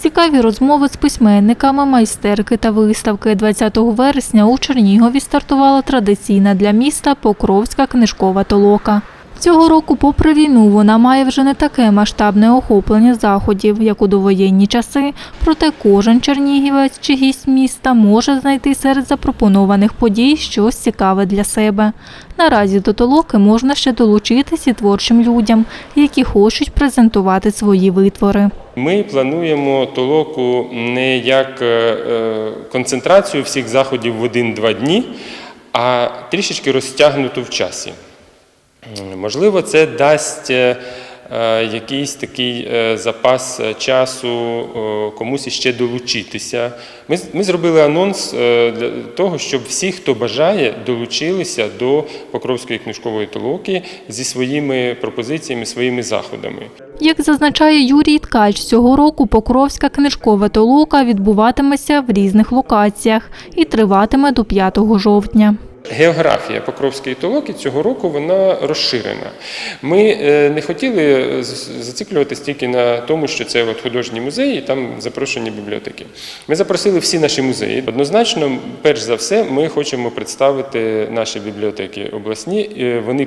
Цікаві розмови з письменниками, майстерки та виставки. 20 вересня у Чернігові стартувала традиційна для міста Покровська книжкова толока. Цього року, попри війну, вона має вже не таке масштабне охоплення заходів, як у довоєнні часи, проте кожен чернігівець чи гість міста може знайти серед запропонованих подій щось цікаве для себе. Наразі до толоки можна ще долучитись і творчим людям, які хочуть презентувати свої витвори. Ми плануємо толоку не як е, е, концентрацію всіх заходів в один-два дні, а трішечки розтягнуту в часі. Можливо, це дасть е, е, якийсь такий е, запас часу комусь іще долучитися. Ми, ми зробили анонс для того, щоб всі, хто бажає, долучилися до Покровської книжкової толоки зі своїми пропозиціями, своїми заходами. Як зазначає Юрій Ткач, цього року Покровська книжкова толока відбуватиметься в різних локаціях і триватиме до 5 жовтня. Географія Покровської толоки цього року вона розширена. Ми е, не хотіли зациклюватись тільки на тому, що це от художній музей і там запрошені бібліотеки. Ми запросили всі наші музеї. Однозначно, перш за все, ми хочемо представити наші бібліотеки обласні. Вони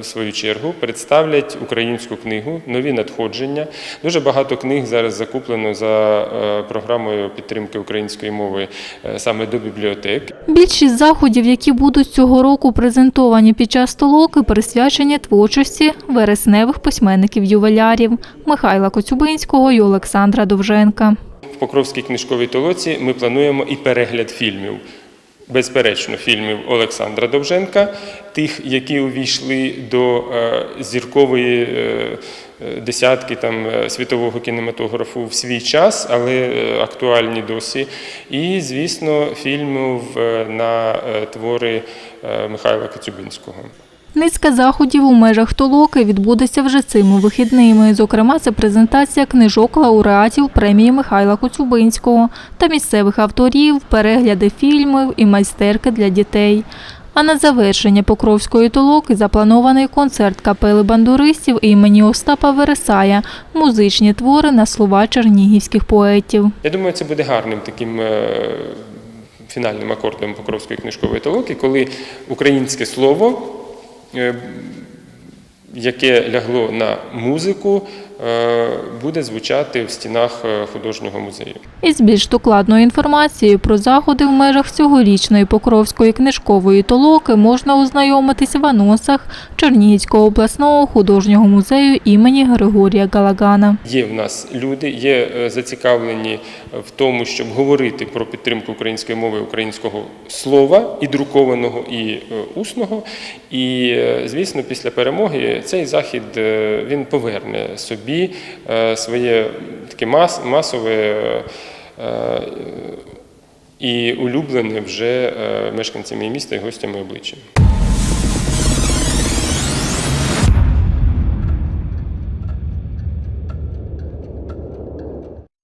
в свою чергу представлять українську книгу, нові надходження. Дуже багато книг зараз закуплено за е, програмою підтримки української мови е, саме до бібліотек. Більшість заходів, які будуть цього року презентовані під час толоки, присвячені творчості вересневих письменників-ювелярів Михайла Коцюбинського і Олександра Довженка. В Покровській книжковій толоці ми плануємо і перегляд фільмів. Безперечно, фільмів Олександра Довженка, тих, які увійшли до е, зіркової е, десятки там, е, світового кінематографу в свій час, але актуальні досі. І, звісно, фільмів на твори Михайла Коцюбинського. Низка заходів у межах толоки відбудеться вже цими вихідними. Зокрема, це презентація книжок лауреатів премії Михайла Коцюбинського та місцевих авторів, перегляди фільмів і майстерки для дітей. А на завершення Покровської толоки запланований концерт капели бандуристів імені Остапа Вересая, музичні твори на слова чернігівських поетів. Я думаю, це буде гарним таким е, фінальним акордом Покровської книжкової толоки, коли українське слово, яке лягло на музику, е, буде звучати в стінах е, художнього музею. Із більш докладною інформацією про заходи в межах цьогорічної Покровської книжкової толоки можна ознайомитись в анонсах Чернігівського обласного художнього музею імені Григорія Галагана. Є в нас люди, є е, зацікавлені в тому, щоб говорити про підтримку української мови, українського слова і друкованого, і е, усного. І, е, звісно, після перемоги цей захід е, він поверне собі е, своє таке мас, масове. е, е, І улюблене вже мешканцями міста і гостями обличчя.